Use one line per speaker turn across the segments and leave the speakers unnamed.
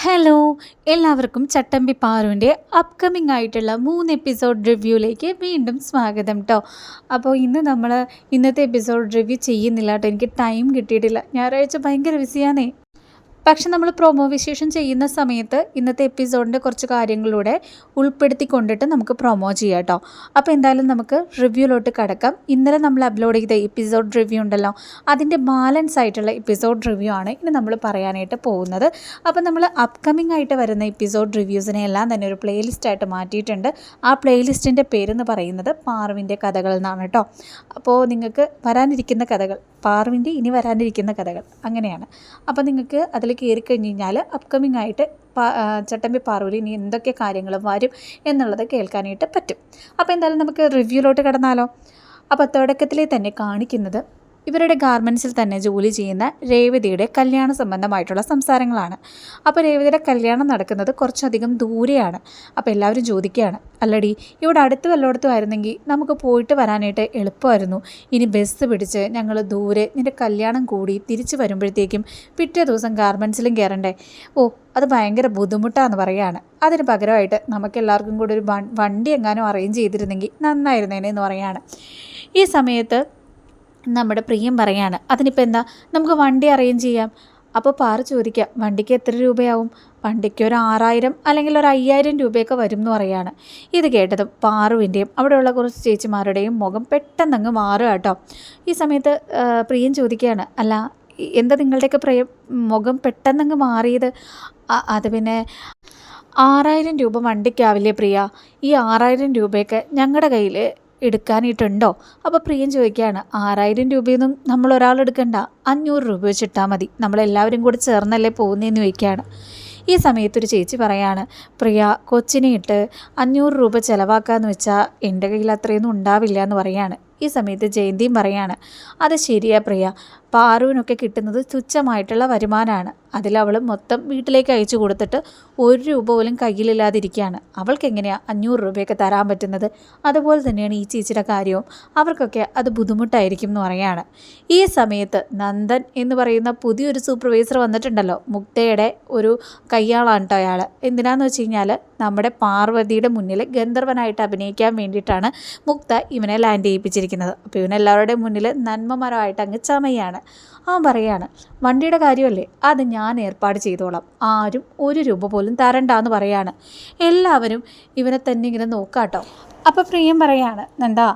Hello എല്ലാവർക്കും ചട്ടമ്പി പാറുവിന്റെ upcoming ആയിട്ടുള്ള മൂന്ന് എപ്പിസോഡ് റിവ്യൂയിലേക്ക് വീണ്ടും സ്വാഗതം കേട്ടോ അപ്പോൾ ഇന്ന് നമ്മൾ ഇന്നത്തെ എപ്പിസോഡ് റിവ്യൂ ചെയ്യുന്നില്ല കേട്ടോ എനിക്ക് ടൈം കിട്ടിയിട്ടില്ല. ഞായറാഴ്ച ഭയങ്കര ബിസിയാണേ പക്ഷെ നമ്മൾ പ്രൊമോ വിശേഷം ചെയ്യുന്ന സമയത്ത് ഇന്നത്തെ എപ്പിസോഡിന്റെ കുറച്ച് കാര്യങ്ങളിലൂടെ ഉൾപ്പെടുത്തി കൊണ്ടിട്ട് നമുക്ക് പ്രൊമോ ചെയ്യാം കേട്ടോ അപ്പോൾ എന്തായാലും നമുക്ക് റിവ്യൂലോട്ട് കടക്കാം. ഇന്നലെ നമ്മൾ അപ്ലോഡ് ചെയ്ത എപ്പിസോഡ് റിവ്യൂ ഉണ്ടല്ലോ അതിന്റെ ബാലൻസ് ആയിട്ടുള്ള എപ്പിസോഡ് റിവ്യൂ ആണ് ഇനി നമ്മൾ പറയാനായിട്ട് പോകുന്നത്. അപ്പോൾ നമ്മൾ അപ്കമിംഗ് ആയിട്ട് വരുന്ന എപ്പിസോഡ് റിവ്യൂസിനെ എല്ലാം തന്നെ ഒരു പ്ലേലിസ്റ്റായിട്ട് മാറ്റിയിട്ടുണ്ട്. ആ പ്ലേലിസ്റ്റിന്റെ പേരെന്ന് പറയുന്നത് പാർവിന്റെ കഥകൾ എന്നാണ് കേട്ടോ അപ്പോൾ നിങ്ങൾക്ക് വരാനിരിക്കുന്ന കഥകൾ പാർവിന്റെ ഇനി വരാനിരിക്കുന്ന കഥകൾ. അങ്ങനെയാണ്. അപ്പോൾ നിങ്ങൾക്ക് അതിൽ കയറി കഴിഞ്ഞ് കഴിഞ്ഞാൽ അപ്കമിങ് ആയിട്ട് ചട്ടമ്പി പാർവലി ഇനി എന്തൊക്കെ കാര്യങ്ങൾ വരും എന്നുള്ളത് കേൾക്കാനായിട്ട് പറ്റും. അപ്പോൾ എന്തായാലും നമുക്ക് റിവ്യൂലോട്ട് കടന്നാലോ? അപ്പോൾ തുടക്കത്തിലേ തന്നെ കാണിക്കുന്നത് ഇവരുടെ ഗാർമെൻസിൽ തന്നെ ജോലി ചെയ്യുന്ന രേവതിയുടെ കല്യാണ സംബന്ധമായിട്ടുള്ള സംസാരങ്ങളാണ്. അപ്പോൾ രേവതിയുടെ കല്യാണം നടക്കുന്നത് കുറച്ചധികം ദൂരെയാണ്. അപ്പോൾ എല്ലാവരും ചോദിക്കുകയാണ് അല്ലടി ഇവിടെ അടുത്ത് വല്ലയിടത്തും ആയിരുന്നെങ്കിൽ നമുക്ക് പോയിട്ട് വരാനായിട്ട് എളുപ്പമായിരുന്നു. ഇനി ബസ് പിടിച്ച് ഞങ്ങൾ ദൂരെ നിന്റെ കല്യാണം കൂടി തിരിച്ച് വരുമ്പോഴത്തേക്കും പിറ്റേ ദിവസം ഗാർമെൻസിലും കയറണ്ടേ? ഓ അത് ഭയങ്കര ബുദ്ധിമുട്ടാന്ന് പറയുകയാണ്. അതിന് പകരമായിട്ട് നമുക്ക് എല്ലാവർക്കും കൂടി ഒരു വണ്ടി എങ്ങാനും അറേഞ്ച് ചെയ്തിരുന്നെങ്കിൽ നന്നായിരുന്നേനെ എന്ന് പറയുകയാണ്. ഈ സമയത്ത് നമ്മുടെ പ്രിയം പറയാണ് അതിനിപ്പോൾ എന്താ? നമുക്ക് വണ്ടി അറേഞ്ച് ചെയ്യാം. അപ്പോൾ പാറ ചോദിക്കുക വണ്ടിക്ക് എത്ര രൂപയാവും? വണ്ടിക്ക് ഒരു ആറായിരം അല്ലെങ്കിൽ ഒരു അയ്യായിരം രൂപയൊക്കെ വരും എന്ന് പറയാണ്. ഇത് കേട്ടത് പാറുവിന്റെയും അവിടെയുള്ള കുറച്ച് ചേച്ചിമാരുടെയും മുഖം പെട്ടെന്നങ്ങ് മാറുക കേട്ടോ. ഈ സമയത്ത് പ്രിയം ചോദിക്കുകയാണ് അല്ല എന്താ നിങ്ങളുടെയൊക്കെ പ്രിയം? മുഖം പെട്ടെന്നങ്ങ് മാറിയത്? അത് പിന്നെ ആറായിരം രൂപ വണ്ടിക്കാവില്ലേ പ്രിയ? ഈ ആറായിരം രൂപയൊക്കെ ഞങ്ങളുടെ കയ്യിൽ എടുക്കാനായിട്ടുണ്ടോ? അപ്പോൾ പ്രിയൻ ചോദിക്കുകയാണ് ആറായിരം രൂപയൊന്നും നമ്മൾ ഒരാൾ എടുക്കണ്ട അഞ്ഞൂറ് രൂപ വെച്ചിട്ടാൽ മതി നമ്മളെല്ലാവരും കൂടി ചേർന്നല്ലേ പോകുന്നതെന്ന് ചോദിക്കുകയാണ്. ഈ സമയത്തൊരു ചേച്ചി പറയാണ് പ്രിയ കൊച്ചിനെ ഇട്ട് അഞ്ഞൂറ് രൂപ ചിലവാക്കാന്ന് വെച്ചാൽ എന്റെ കയ്യിൽ അത്രയൊന്നും ഉണ്ടാവില്ല എന്ന് പറയാണ്. ഈ സമയത്ത് ജയന്തിയും പറയാണ് അത് ശരിയാ പ്രിയ പാറുവിനൊക്കെ കിട്ടുന്നത് തുച്ഛമായിട്ടുള്ള വരുമാനമാണ് അതിലവൾ മൊത്തം വീട്ടിലേക്ക് അയച്ചു കൊടുത്തിട്ട് ഒരു രൂപ പോലും കയ്യിലില്ലാതിരിക്കുകയാണ്. അവൾക്ക് എങ്ങനെയാണ് അഞ്ഞൂറ് രൂപയൊക്കെ തരാൻ പറ്റുന്നത്? അതുപോലെ തന്നെയാണ് ഈ ചേച്ചിയുടെ കാര്യവും. അവർക്കൊക്കെ അത് ബുദ്ധിമുട്ടായിരിക്കും എന്ന് പറയുകയാണ്. ഈ സമയത്ത് നന്ദൻ എന്ന് പറയുന്ന പുതിയൊരു സൂപ്പർവൈസർ വന്നിട്ടുണ്ടല്ലോ. മുക്തയുടെ ഒരു കയ്യാളാണ് കേട്ടോ അയാൾ എന്തിനാന്ന് വെച്ച് കഴിഞ്ഞാൽ നമ്മുടെ പാർവതിയുടെ മുന്നിൽ ഗന്ധർവനായിട്ട് അഭിനയിക്കാൻ വേണ്ടിയിട്ടാണ് മുക്ത ഇവനെ ലാൻഡ് ചെയ്യിപ്പിച്ചിരിക്കുന്നത്. അപ്പോൾ ഇവനെല്ലാവരുടെയും മുന്നിൽ നന്മമരമായിട്ട് അങ്ങ് ചമയാണ്. അവൻ പറയാണ് വണ്ടിയുടെ കാര്യമല്ലേ? അത് ഞാൻ ഏർപ്പാട് ചെയ്തോളാം. ആരും ഒരു രൂപ പോലും തരണ്ട എന്ന് പറയാണ്. എല്ലാവരും ഇവനെ തന്നെ ഇങ്ങനെ നോക്കാട്ടോ. അപ്പോൾ പ്രിയം പറയാണ് എന്താ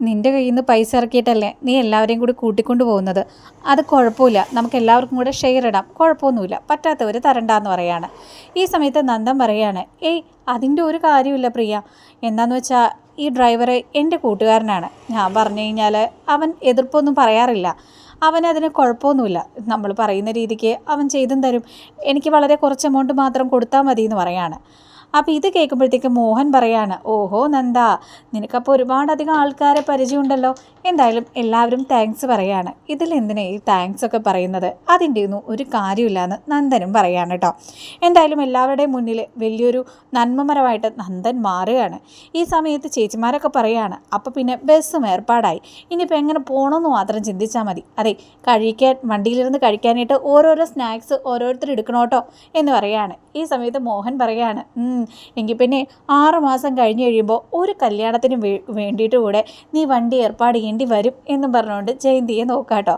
നിന്റെ കയ്യിൽ നിന്ന് പൈസ ഇറക്കിയിട്ടല്ലേ നീ എല്ലാവരെയും കൂടി കൂട്ടിക്കൊണ്ട് പോകുന്നത്? അത് കുഴപ്പമില്ല. നമുക്ക് എല്ലാവർക്കും കൂടെ ഷെയർ ഇടാം. കുഴപ്പമൊന്നുമില്ല. പറ്റാത്തവർ തരണ്ടെന്ന് പറയാണ്. ഈ സമയത്ത് നന്ദൻ പറയാണ് ഏയ് അതിന്റെ ഒരു കാര്യമില്ല പ്രിയ. എന്താന്ന് വെച്ചാൽ ഈ ഡ്രൈവറെ എന്റെ കൂട്ടുകാരനാണ്. ഞാൻ പറഞ്ഞു കഴിഞ്ഞാൽ അവൻ എതിർപ്പൊന്നും പറയാറില്ല. അവനതിന് കുഴപ്പമൊന്നുമില്ല. നമ്മൾ പറയുന്ന രീതിക്ക് അവൻ ചെയ്തും തരും. എനിക്ക് വളരെ കുറച്ച് എമൗണ്ട് മാത്രം കൊടുത്താൽ മതി എന്ന് പറയാണ്. അപ്പോൾ ഇത് കേൾക്കുമ്പോഴത്തേക്ക് മോഹൻ പറയാണ് ഓഹോ നന്ദ നിനക്കപ്പോൾ ഒരുപാടധികം ആൾക്കാരെ പരിചയമുണ്ടല്ലോ. എന്തായാലും എല്ലാവരും താങ്ക്സ് പറയാണ്. ഇതിൽ എന്തിനാ ഈ താങ്ക്സ് ഒക്കെ പറയുന്നത്? അതിന്റെ ഒന്നും ഒരു കാര്യമില്ലാന്ന് നന്ദനും പറയാണ് കേട്ടോ എന്തായാലും എല്ലാവരുടെയും മുന്നിൽ വലിയൊരു നന്മമരമായിട്ട് നന്ദൻ മാറുകയാണ്. ഈ സമയത്ത് ചേച്ചിമാരൊക്കെ പറയാണ് അപ്പോൾ പിന്നെ ബസ്സും ഏർപ്പാടായി. ഇനിയിപ്പോൾ എങ്ങനെ പോകണമെന്ന് മാത്രം ചിന്തിച്ചാൽ മതി. അതെ കഴിക്കാൻ വണ്ടിയിലിരുന്ന് കഴിക്കാനായിട്ട് ഓരോരോ സ്നാക്സ് ഓരോരുത്തർ എടുക്കണോട്ടോ? എന്ന് പറയാണ്. ഈ സമയത്ത് മോഹൻ പറയാണ് "ഉം, എങ്കിൽ പിന്നെ ആറ് മാസം കഴിഞ്ഞ് കഴിയുമ്പോൾ ഒരു കല്യാണത്തിന് വേണ്ടിയിട്ട് കൂടെ നീ വണ്ടി ഏർപ്പാട് ചെയ്യേണ്ടി വരും എന്നും പറഞ്ഞുകൊണ്ട് ജയന്തിയെ നോക്കാട്ടോ.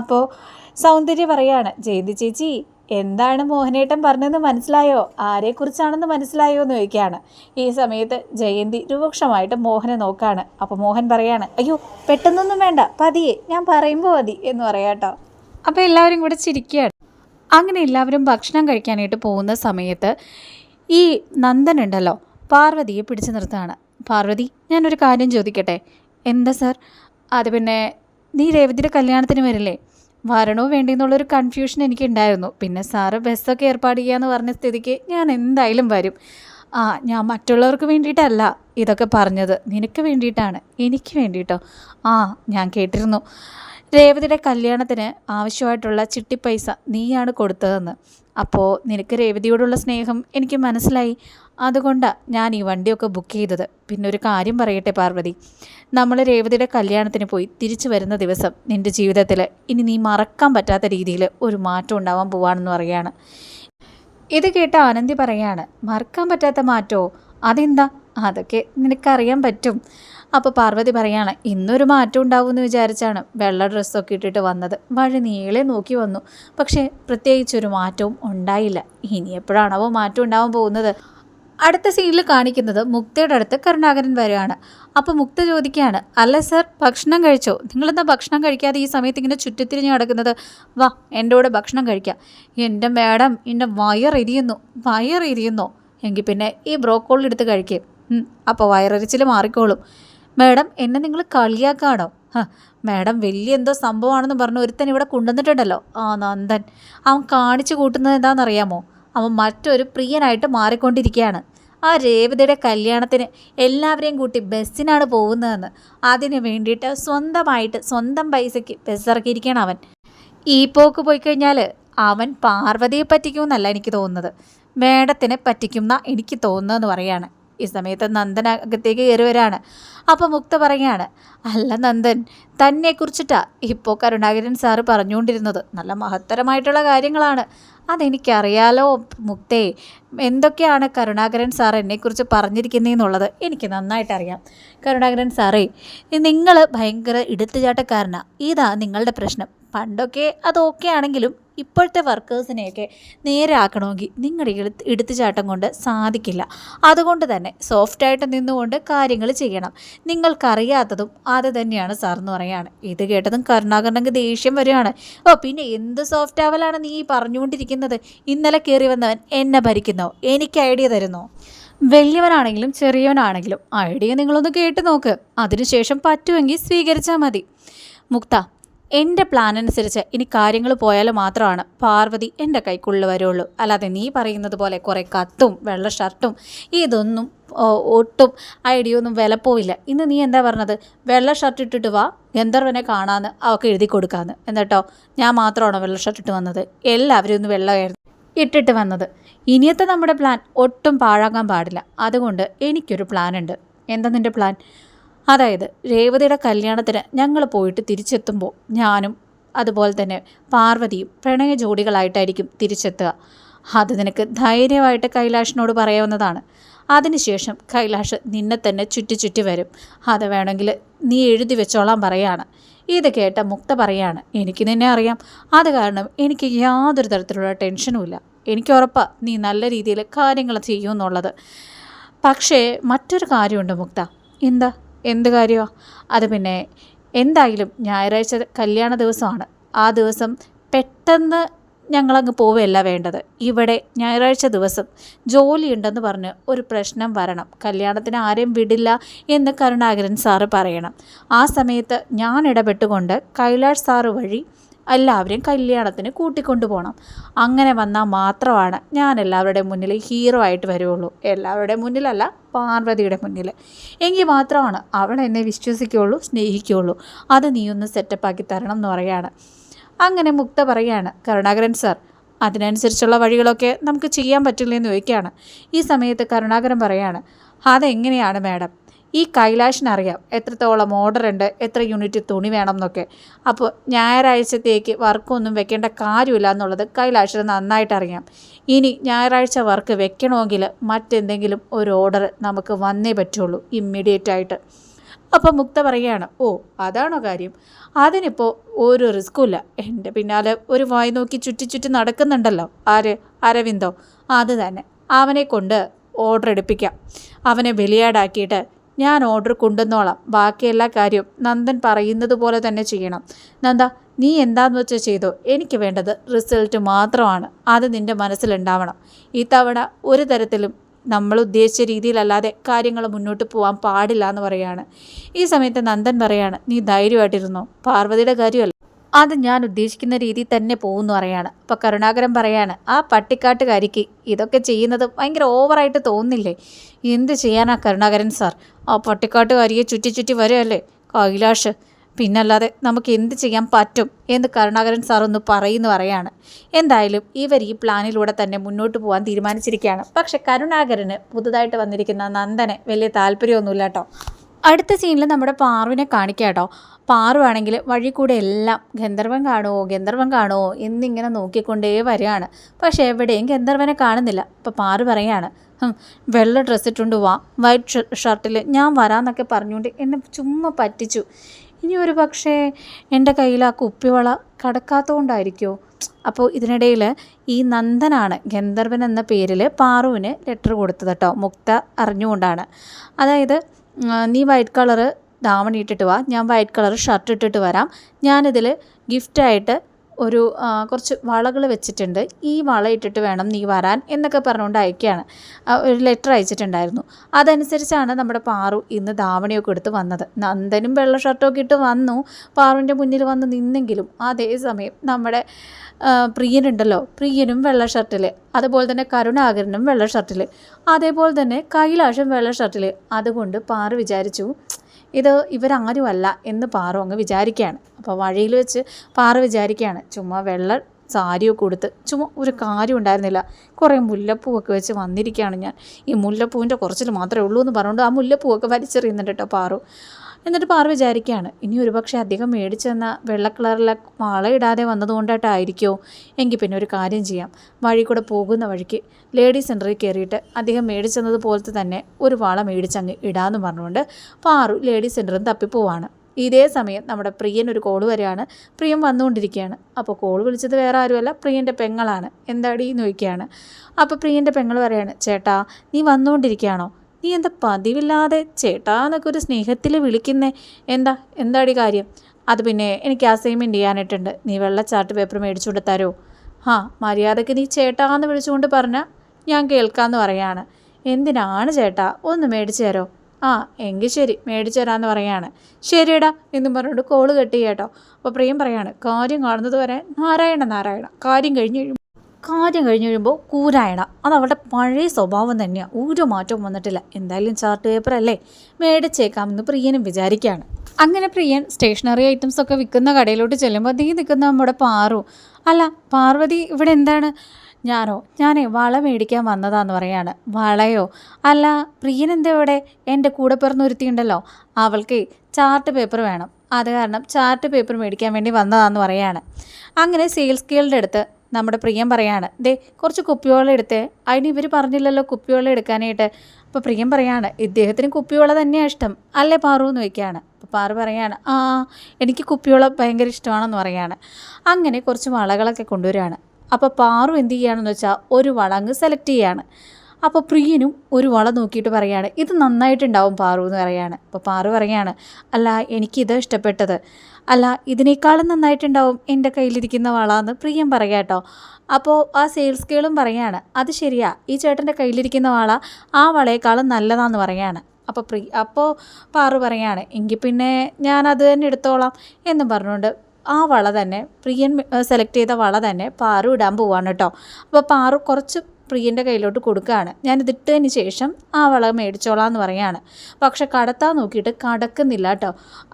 അപ്പോൾ സൗന്ദര്യ പറയാണ് ജയന്തി ചേച്ചി എന്താണ് മോഹനേട്ടൻ പറഞ്ഞതെന്ന് മനസ്സിലായോ? ആരെക്കുറിച്ചാണെന്ന് മനസ്സിലായോ? എന്ന് ചോദിക്കുകയാണ് ഈ സമയത്ത് ജയന്തി രൂക്ഷമായിട്ട് മോഹനെ നോക്കാണ്. അപ്പോൾ മോഹൻ പറയാണ് അയ്യോ പെട്ടെന്നൊന്നും വേണ്ട പതിയെ ഞാൻ പറയുമ്പോൾ മതി എന്ന് പറയാട്ടോ. അപ്പോൾ എല്ലാവരും കൂടെ ചിരിക്കുകയാണ് അങ്ങനെ എല്ലാവരും ഭക്ഷണം കഴിക്കാനായിട്ട് പോകുന്ന സമയത്ത് ഈ നന്ദൻ ഉണ്ടല്ലോ പാർവതിയെ പിടിച്ചു നിർത്തുകയാണ്. പാർവതി ഞാനൊരു കാര്യം ചോദിക്കട്ടെ? എന്താ സാർ? അത് പിന്നെ നീ രേവതിയുടെ കല്യാണത്തിന് വരില്ലേ? വരണോ വേണ്ടെന്നുള്ളൊരു കൺഫ്യൂഷൻ എനിക്കുണ്ടായിരുന്നു. പിന്നെ സാറ് ബസ്സൊക്കെ ഏർപ്പാട് ചെയ്യാന്ന് പറഞ്ഞ സ്ഥിതിക്ക് ഞാൻ എന്തായാലും വരും. ആ ഞാൻ മറ്റുള്ളവർക്ക് വേണ്ടിയിട്ടല്ല ഇതൊക്കെ പറഞ്ഞത്. നിനക്ക് വേണ്ടിയിട്ടാണ്. എനിക്ക് വേണ്ടിയിട്ടോ? ആ ഞാൻ കേട്ടിരുന്നു. രേവതിയുടെ കല്യാണത്തിന് ആവശ്യമായിട്ടുള്ള ചിട്ടി പൈസ നീയാണ് കൊടുത്തതെന്ന്. അപ്പോൾ നിനക്ക് രേവതിയോടുള്ള സ്നേഹം എനിക്ക് മനസ്സിലായി. അതുകൊണ്ടാണ് ഞാൻ ഈ വണ്ടിയൊക്കെ ബുക്ക് ചെയ്തത്. പിന്നെ ഒരു കാര്യം പറയട്ടെ പാർവതി. നമ്മൾ രേവതിയുടെ കല്യാണത്തിന് പോയി തിരിച്ചു വരുന്ന ദിവസം നിന്റെ ജീവിതത്തിൽ ഇനി നീ മറക്കാൻ പറ്റാത്ത രീതിയിൽ ഒരു മാറ്റം ഉണ്ടാവാൻ പോവാണെന്ന് പറയാണ് ഇത് കേട്ട ആനന്ദി പറയാണ് മറക്കാൻ പറ്റാത്ത മാറ്റമോ അതെന്താ? അതൊക്കെ നിനക്കറിയാൻ പറ്റും. അപ്പോൾ പാർവതി പറയാണ് ഇന്നൊരു മാറ്റം ഉണ്ടാവുമെന്ന് വിചാരിച്ചാണ് വെള്ള ഡ്രസ്സൊക്കെ ഇട്ടിട്ട് വന്നത്. വഴി നീളെ നോക്കി വന്നു. പക്ഷേ പ്രത്യേകിച്ചൊരു മാറ്റവും ഉണ്ടായില്ല. ഇനി എപ്പോഴാണവോ മാറ്റം ഉണ്ടാവാൻ പോകുന്നത്? അടുത്ത സീനിൽ കാണിക്കുന്നത് മുക്തയുടെ അടുത്ത് കരുണാകരൻ വരികയാണ്. അപ്പോൾ മുക്ത ചോദിക്കുകയാണ് അല്ല സർ ഭക്ഷണം കഴിച്ചോ? നിങ്ങളെന്താ ഭക്ഷണം കഴിക്കാതെ ഈ സമയത്ത് ഇങ്ങനെ ചുറ്റിത്തിരിഞ്ഞ് കിടക്കുന്നത് വാ എന്റെ കൂടെ ഭക്ഷണം കഴിക്കാം. എന്റെ മാഡം എന്റെ വയറെരിയുന്നു വയറിരിയുന്നോ എങ്കിൽ പിന്നെ ഈ ബ്രോക്കോളി എടുത്ത് കഴിക്കേ. അപ്പോൾ വയറരിച്ചിൽ മാറിക്കോളും. മാഡം എന്നെ നിങ്ങൾ കളിയാക്കാണോ? മാഡം വലിയ എന്തോ സംഭവമാണെന്ന് പറഞ്ഞ് ഒരുത്തൻ ഇവിടെ കൊണ്ടുവന്നിട്ടുണ്ടല്ലോ. ആ നന്ദൻ. അവൻ കാണിച്ചു കൂട്ടുന്നത് എന്താണെന്നറിയാമോ? അവൻ മറ്റൊരു പ്രിയനായിട്ട് മാറിക്കൊണ്ടിരിക്കുകയാണ്. ആ രേവതിയുടെ കല്യാണത്തിന് എല്ലാവരെയും കൂട്ടി ബസ്സിനാണ് പോകുന്നതെന്ന്. അതിന് വേണ്ടിയിട്ട് സ്വന്തമായിട്ട് സ്വന്തം പൈസയ്ക്ക് ബസ് ഇറക്കിയിരിക്കുകയാണ് അവൻ. ഈ പോക്ക് പോയി കഴിഞ്ഞാൽ അവൻ പാർവതിയെ പറ്റിക്കുമെന്നല്ല എനിക്ക് തോന്നുന്നത്. മേഡത്തിനെ പറ്റിക്കുന്ന എനിക്ക് തോന്നുന്നതെന്ന് പറയാണ്. ഈ സമയത്ത് നന്ദൻ അകത്തേക്ക് കയറി വരാണ് അപ്പോൾ മുക്ത പറയാണ് അല്ല നന്ദൻ തന്നെക്കുറിച്ചിട്ടാ ഇപ്പോൾ കരുണാകരൻ സാറ് പറഞ്ഞുകൊണ്ടിരുന്നത്. നല്ല മഹത്തരമായിട്ടുള്ള കാര്യങ്ങളാണ്. അതെനിക്കറിയാലോ മുക്തേ എന്തൊക്കെയാണ് കരുണാകരൻ സാർ എന്നെക്കുറിച്ച് പറഞ്ഞിരിക്കുന്നതെന്നുള്ളത് എനിക്ക് നന്നായിട്ട് അറിയാം കരുണാകരൻ സാറേ നിങ്ങൾ ഭയങ്കര ഇടുത്തുചാട്ടക്കാരനാണ് ഇതാ നിങ്ങളുടെ പ്രശ്നം. പണ്ടൊക്കെ അത് ഓക്കെ ആണെങ്കിലും ഇപ്പോഴത്തെ വർക്കേഴ്സിനെയൊക്കെ നേരെ ആക്കണമെങ്കിൽ നിങ്ങളുടെ എടുത്ത് എടുത്തുചാട്ടം കൊണ്ട് സാധിക്കില്ല. അതുകൊണ്ട് തന്നെ സോഫ്റ്റായിട്ട് നിന്നുകൊണ്ട് കാര്യങ്ങൾ ചെയ്യണം. നിങ്ങൾക്കറിയാത്തതും അത് തന്നെയാണ് സാർ എന്ന് പറയാണ്. ഇത് കേട്ടതും കരുണാകരനക്ക് ദേഷ്യം വരികയാണ്. ഓ പിന്നെ എന്ത് സോഫ്റ്റ് ആവലാണ് നീ പറഞ്ഞുകൊണ്ടിരിക്കുന്നത്? ഇന്നലെ കയറി വന്നവൻ എന്നെ ഭരിക്കുന്നോ? എനിക്ക് ഐഡിയ തരുന്നോ? വലിയവനാണെങ്കിലും ചെറിയവനാണെങ്കിലും ഐഡിയ നിങ്ങളൊന്ന് കേട്ട് നോക്ക്. അതിനുശേഷം പറ്റുമെങ്കിൽ സ്വീകരിച്ചാൽ മതി. മുക്ത എന്റെ പ്ലാൻ അനുസരിച്ച് ഇനി കാര്യങ്ങൾ പോയാൽ മാത്രമാണ് പാർവതി എന്റെ കൈക്കുള്ളിൽ വരുള്ളൂ. അല്ലാതെ നീ പറയുന്നത് പോലെ കുറേ കത്തും വെള്ള ഷർട്ടും ഇതൊന്നും ഒട്ടും ഐഡിയ ഒന്നും വിലപ്പോവില്ല ഇന്ന് നീ എന്താ പറഞ്ഞത്? വെള്ള ഷർട്ട് ഇട്ടിട്ട് വാ ഗന്ധർവനെ കാണാമെന്ന് അവൾക്ക് എഴുതി കൊടുക്കാമെന്ന് എന്നിട്ടോ ഞാൻ മാത്രമാണോ വെള്ള ഷർട്ട് ഇട്ട് വന്നത്? എല്ലാവരും ഒന്ന് വെള്ളമായിരുന്നു ഇട്ടിട്ട് വന്നത്. ഇനിയത്തെ നമ്മുടെ പ്ലാൻ ഒട്ടും പാഴാകാൻ പാടില്ല. അതുകൊണ്ട് എനിക്കൊരു പ്ലാൻ ഉണ്ട് എന്താ നിന്റെ പ്ലാൻ? അതായത് രേവതിയുടെ കല്യാണത്തിന് ഞങ്ങൾ പോയിട്ട് തിരിച്ചെത്തുമ്പോൾ ഞാനും അതുപോലെ തന്നെ പാർവതിയും പ്രണയ ജോഡികളായിട്ടായിരിക്കും തിരിച്ചെത്തുക. അത് നിനക്ക് ധൈര്യമായിട്ട് കൈലാഷിനോട് പറയാവുന്നതാണ്. അതിനുശേഷം കൈലാഷ് നിന്നെ തന്നെ ചുറ്റി ചുറ്റി വരും. അത് വേണമെങ്കിൽ നീ എഴുതി വെച്ചോളാം പറയാണ്. ഇത് കേട്ട മുക്ത പറയാണ് എനിക്ക് നിന്നെ അറിയാം. അത് കാരണം എനിക്ക് യാതൊരു തരത്തിലുള്ള ടെൻഷനുമില്ല എനിക്ക് ഉറപ്പാണ് നീ നല്ല രീതിയിൽ കാര്യങ്ങൾ ചെയ്യുമെന്നുള്ളത്. പക്ഷേ മറ്റൊരു കാര്യമുണ്ട് മുക്ത. എന്താ? എന്ത് കാര്യമോ അത് പിന്നെ എന്തായാലും ഞായറാഴ്ച കല്യാണ ദിവസമാണ്. ആ ദിവസം പെട്ടെന്ന് ഞങ്ങളങ്ങ് പോവുകയല്ല വേണ്ടത്. ഇവിടെ ഞായറാഴ്ച ദിവസം ജോലിയുണ്ടെന്ന് പറഞ്ഞ് ഒരു പ്രശ്നം വരണം. കല്യാണത്തിന് ആരെയും വിടില്ല എന്ന് കരുണാകരൻ സാറ് പറയണം. ആ സമയത്ത് ഞാൻ ഇടപെട്ടുകൊണ്ട് കൈലാഷ് സാറ് വഴി എല്ലാവരെയും കല്യാണത്തിന് കൂട്ടിക്കൊണ്ടു പോകണം അങ്ങനെ വന്നാൽ മാത്രമാണ് ഞാൻ എല്ലാവരുടെയും മുന്നിൽ ഹീറോ ആയിട്ട് വരുള്ളൂ. എല്ലാവരുടെയും മുന്നിലല്ല പാർവതിയുടെ മുന്നിൽ. എങ്കിൽ മാത്രമാണ് അവൾ എന്നെ വിശ്വസിക്കുകയുള്ളൂ സ്നേഹിക്കുകയുള്ളൂ. അത് നീ ഒന്ന് സെറ്റപ്പാക്കി തരണം എന്ന് പറയാണ്. അങ്ങനെ മുക്ത പറയാണ് കരുണാകരൻ സാർ അതിനനുസരിച്ചുള്ള വഴികളൊക്കെ നമുക്ക് ചെയ്യാൻ പറ്റില്ലെന്ന് ചോദിക്കുകയാണ്. ഈ സമയത്ത് കരുണാകരൻ പറയാണ് അതെങ്ങനെയാണ് മാഡം ഈ കൈലാഷിനറിയാം എത്രത്തോളം ഓർഡർ ഉണ്ട് എത്ര യൂണിറ്റ് തുണി വേണം എന്നൊക്കെ അപ്പോൾ ഞായറാഴ്ചത്തേക്ക് വർക്കൊന്നും വെക്കേണ്ട കാര്യമില്ല എന്നുള്ളത് കൈലാഷിന് നന്നായിട്ട് അറിയാം. ഇനി ഞായറാഴ്ച വർക്ക് വെക്കണമെങ്കിൽ മറ്റെന്തെങ്കിലും ഒരു ഓർഡർ നമുക്ക് വന്നേ പറ്റുള്ളൂ ഇമ്മീഡിയറ്റ് ആയിട്ട്. അപ്പോൾ മുക്ത പറയുകയാണ് ഓ അതാണോ കാര്യം? അതിനിപ്പോൾ ഒരു റിസ്ക്കുമില്ല എന്റെ പിന്നാലെ ഒരു വായി നോക്കി ചുറ്റി ചുറ്റി നടക്കുന്നുണ്ടല്ലോ ആര്? അരവിന്ദോ. അത് തന്നെ. അവനെ കൊണ്ട് ഓർഡർ എടുപ്പിക്കാം. അവനെ ബലിയാടാക്കിയിട്ട് ഞാൻ ഓർഡർ കൊണ്ടുവന്നോളാം. ബാക്കിയെല്ലാ കാര്യവും നന്ദൻ പറയുന്നത് പോലെ തന്നെ ചെയ്യണം. നന്ദ നീ എന്താന്ന് വെച്ചാൽ ചെയ്തോ? എനിക്ക് വേണ്ടത് റിസൾട്ട് മാത്രമാണ്. അത് നിന്റെ മനസ്സിലുണ്ടാവണം. ഈ തവണ ഒരു തരത്തിലും നമ്മൾ ഉദ്ദേശിച്ച രീതിയിലല്ലാതെ കാര്യങ്ങൾ മുന്നോട്ട് പോകാൻ പാടില്ല എന്ന് പറയാണ് ഈ സമയത്ത് നന്ദൻ പറയാണ് നീ ധൈര്യമായിട്ടിരുന്നോ? പാർവതിയുടെ കാര്യമല്ല. അത് ഞാൻ ഉദ്ദേശിക്കുന്ന രീതിയിൽ തന്നെ പോകുന്നു പറയാണ്. അപ്പോൾ കരുണാകരൻ പറയാണ് ആ പട്ടിക്കാട്ടുകാരിക്ക് ഇതൊക്കെ ചെയ്യുന്നത് ഭയങ്കര ഓവറായിട്ട് തോന്നില്ലേ? എന്ത് ചെയ്യാനാ കരുണാകരൻ സാർ? ആ പട്ടിക്കാട്ടുകാരിയെ ചുറ്റി ചുറ്റി വരുമല്ലേ കൈലാഷ് പിന്നല്ലാതെ നമുക്ക് എന്ത് ചെയ്യാൻ പറ്റും എന്ന് കരുണാകരൻ സാർ ഒന്ന് പറയുന്നു പറയാണ്. എന്തായാലും ഇവർ ഈ പ്ലാനിലൂടെ തന്നെ മുന്നോട്ട് പോകാൻ തീരുമാനിച്ചിരിക്കുകയാണ്. പക്ഷെ കരുണാകരന് പുതുതായിട്ട് വന്നിരിക്കുന്ന നന്ദനെ വലിയ താല്പര്യമൊന്നുമില്ല കേട്ടോ. അടുത്ത സീനിൽ നമ്മുടെ പാറുവിനെ കാണിക്കാം കേട്ടോ. പാറുവാണെങ്കിൽ വഴി കൂടെ എല്ലാം ഗന്ധർവൻ കാണുമോ ഗന്ധർവൻ കാണുമോ എന്നിങ്ങനെ നോക്കിക്കൊണ്ടേ വരികയാണ്. പക്ഷേ എവിടെയും ഗന്ധർവനെ കാണുന്നില്ല. അപ്പോൾ പാറു പറയാണ് വെള്ള ഡ്രസ്സ് ഇട്ടുകൊണ്ട് വാ. വൈറ്റ് ഷർട്ടിൽ ഞാൻ വരാമെന്നൊക്കെ പറഞ്ഞുകൊണ്ട് എന്നെ ചുമ്മാ പറ്റിച്ചു. ഇനി ഒരു പക്ഷേ എന്റെ കയ്യിൽ ആ കുപ്പിവള കടക്കാത്തതുകൊണ്ടായിരിക്കുമോ അപ്പോൾ ഇതിനിടയിൽ ഈ നന്ദനാണ് ഗന്ധർവൻ എന്ന പേരിൽ പാറുവിന് ലെറ്റർ കൊടുത്തത് കേട്ടോ. മുക്ത അറിഞ്ഞുകൊണ്ടാണ്. അതായത് നീ വൈറ്റ് കളറ് ധാവണി ഇട്ടിട്ട് വാ. ഞാൻ വൈറ്റ് കളറ് ഷർട്ട് ഇട്ടിട്ട് വരാം. ഞാനിതിൽ ഗിഫ്റ്റായിട്ട് ഒരു കുറച്ച് വളകൾ വെച്ചിട്ടുണ്ട്. ഈ വള ഇട്ടിട്ട് വേണം നീ വരാൻ എന്നൊക്കെ പറഞ്ഞുകൊണ്ട് അയക്കുകയാണ്. ഒരു ലെറ്റർ അയച്ചിട്ടുണ്ടായിരുന്നു. അതനുസരിച്ചാണ് നമ്മുടെ പാറു ഇന്ന് ധാവണിയൊക്കെ എടുത്ത് വന്നത്. നന്ദനും വെള്ള ഷർട്ടൊക്കെ ഇട്ട് വന്നു. പാറുവിന്റെ മുന്നിൽ വന്ന് നിന്നെങ്കിലും അതേസമയം നമ്മുടെ പ്രിയനുണ്ടല്ലോ. പ്രിയനും വെള്ള ഷർട്ടിൽ അതുപോലെ തന്നെ കരുണാകരനും വെള്ള ഷർട്ടിൽ അതേപോലെ തന്നെ കൈലാഷും വെള്ള ഷർട്ടിൽ അതുകൊണ്ട് പാറു വിചാരിച്ചു ഇത് ഇവരാരുമല്ല എന്ന് പാറു അങ്ങ് വിചാരിക്കുകയാണ്. അപ്പോൾ വഴിയിൽ വെച്ച് പാറ വിചാരിക്കുകയാണ് ചുമ്മാ വെള്ള സാരിയൊക്കെ കൊടുത്ത് ചുമ്മാ ഒരു കാര്യം ഉണ്ടായിരുന്നില്ല. കുറേ മുല്ലപ്പൂവൊക്കെ വെച്ച് വന്നിരിക്കുകയാണ് ഞാൻ. ഈ മുല്ലപ്പൂവിന്റെ കുറച്ചിൽ മാത്രമേ ഉള്ളൂ എന്ന് പറഞ്ഞുകൊണ്ട് ആ മുല്ലപ്പൂവൊക്കെ വലിച്ചെറിയുന്നുണ്ട് കേട്ടോ പാറു. എന്നിട്ട് പാറ വിചാരിക്കുകയാണ്. ഇനി ഒരുപക്ഷെ അധികം മേടിച്ചെന്ന വെള്ള കളറിലെ മാള ഇടാതെ വന്നതുകൊണ്ടായിട്ടായിരിക്കുമോ എങ്കിൽ പിന്നെ ഒരു കാര്യം ചെയ്യാം. വഴി കൂടെ പോകുന്ന വഴിക്ക് ലേഡി സെന്ററിൽ കയറിയിട്ട് അധികം മേടിച്ചെന്നത് പോലത്തെ തന്നെ ഒരു വള മേടിച്ചങ്ങ് ഇടാമെന്ന് പറഞ്ഞുകൊണ്ട് പാറു ലേഡി സെന്ററും തപ്പിപ്പോവാണ്. ഇതേ സമയം നമ്മുടെ പ്രിയൻ ഒരു കോൾ വരെയാണ്. പ്രിയം വന്നുകൊണ്ടിരിക്കുകയാണ്. അപ്പോൾ കോൾ വിളിച്ചത് വേറെ ആരുമല്ല പ്രിയന്റെ പെങ്ങളാണ്. എന്താടി നോക്കിയാണ് അപ്പോൾ പ്രിയന്റെ പെങ്ങൾ പറയാണ് ചേട്ടാ നീ വന്നുകൊണ്ടിരിക്കുകയാണോ? നീ എന്താ പതിവില്ലാതെ ചേട്ടാന്നൊക്കെ ഒരു സ്നേഹത്തിൽ വിളിക്കുന്നേ? എന്താ? എന്താടി കാര്യം? അത് പിന്നെ എനിക്ക് അസൈൻമെന്റ് ചെയ്യാനായിട്ടുണ്ട്. നീ വെള്ള ചാർട്ട് പേപ്പർ മേടിച്ചുകൊണ്ട് തരുമോ ആ മര്യാദയ്ക്ക് നീ ചേട്ടാന്ന് വിളിച്ചുകൊണ്ട് പറഞ്ഞാൽ ഞാൻ കേൾക്കാമെന്ന് പറയാണ്. എന്തിനാണ് ചേട്ടാ? ഒന്ന് മേടിച്ചു തരോ? ആ എങ്കിൽ ശരി മേടിച്ചു തരാമെന്ന് പറയാണ്. ശരിയടാ എന്നും പറഞ്ഞുകൊണ്ട് കോൾ കെട്ടി കേട്ടോ അപ്പോൾ പ്രിയം പറയാണ് കാര്യം കാണുന്നത് വരെ നാരായണ നാരായണ കാര്യം കഴിഞ്ഞ് കാര്യം കഴിഞ്ഞ് കഴിയുമ്പോൾ കൂരായണ അത് അവളുടെ പഴയ സ്വഭാവം തന്നെയാണ് ഒരു മാറ്റവും വന്നിട്ടില്ല. എന്തായാലും ചാർട്ട് പേപ്പർ അല്ലേ? മേടിച്ചേക്കാമെന്ന് പ്രിയനും വിചാരിക്കുകയാണ് അങ്ങനെ പ്രിയൻ സ്റ്റേഷനറി ഐറ്റംസ് ഒക്കെ വിൽക്കുന്ന കടയിലോട്ട് ചെല്ലുമ്പോൾ നീ നിൽക്കുന്ന നമ്മുടെ പാറു. അല്ല പാർവതി ഇവിടെ എന്താണ്? ഞാനോ? ഞാനേ വള മേടിക്കാൻ വന്നതാന്ന് പറയാണ്. വളയോ? അല്ല പ്രിയൻ എന്താ ഇവിടെ? എന്റെ കൂടെ പിറന്നൊരുത്തിയുണ്ടല്ലോ. അവൾക്ക് ചാർട്ട് പേപ്പർ വേണം. അത് കാരണം ചാർട്ട് പേപ്പർ മേടിക്കാൻ വേണ്ടി വന്നതാന്ന് പറയാണ്. അങ്ങനെ സെയിൽസ് ഗേളുടെ അടുത്ത് നമ്മുടെ പ്രിയം പറയാണ് ദേ കുറച്ച് കുപ്പിവെള്ളം എടുത്തേ. അതിന് ഇവർ പറഞ്ഞില്ലല്ലോ കുപ്പിവെള്ളം എടുക്കാനായിട്ട്. അപ്പോൾ പ്രിയം പറയാണ് ഇദ്ദേഹത്തിന് കുപ്പിവെള്ളം തന്നെയാണ് ഇഷ്ടം. അല്ലേ പാറു? എന്ന് വയ്ക്കുകയാണ് അപ്പോൾ പാറു പറയാണ് ആ എനിക്ക് കുപ്പിവെള്ളം ഭയങ്കര ഇഷ്ടമാണെന്ന് പറയാണ്. അങ്ങനെ കുറച്ച് വളകളൊക്കെ കൊണ്ടുവരികയാണ്. അപ്പോൾ പാറു എന്ത് ചെയ്യുകയാണെന്ന് വെച്ചാൽ ഒരു വളങ്ങ് സെലക്ട് ചെയ്യുകയാണ്. അപ്പോൾ പ്രിയനും ഒരു വള നോക്കിയിട്ട് പറയാണ് ഇത് നന്നായിട്ടുണ്ടാവും പാറു എന്ന് പറയാണ്. അപ്പോൾ പാറു പറയാണ് അല്ല എനിക്കിത് ഇഷ്ടപ്പെട്ടത്. അല്ല ഇതിനേക്കാളും നന്നായിട്ടുണ്ടാവും എന്റെ കയ്യിലിരിക്കുന്ന വളമെന്ന് പ്രിയം പറയാം കേട്ടോ അപ്പോൾ ആ സെയിൽസ് ഗേളും പറയാണ് അത് ശരിയാ ഈ ചേട്ടന്റെ കയ്യിലിരിക്കുന്ന വള ആ വളയേക്കാളും നല്ലതാണെന്ന് പറയാണ്. അപ്പോൾ പ്രി അപ്പോൾ പാറു പറയാണ് എങ്കിൽ പിന്നെ ഞാൻ അത് തന്നെ എടുത്തോളാം എന്നും പറഞ്ഞുകൊണ്ട് ആ വള തന്നെ പ്രിയൻ സെലക്ട് ചെയ്ത വള തന്നെ പാറു ഇടാൻ പോവാണ് കേട്ടോ അപ്പോൾ പാറു കുറച്ച് പ്രിയന്റെ കയ്യിലോട്ട് കൊടുക്കുകയാണ്. ഞാൻ ഇട്ടതിന് ശേഷം ആ വള മേടിച്ചോളാം എന്ന് പറയാണ്. പക്ഷെ കടത്താൻ നോക്കിയിട്ട് കടക്കുന്നില്ല കേട്ടോ.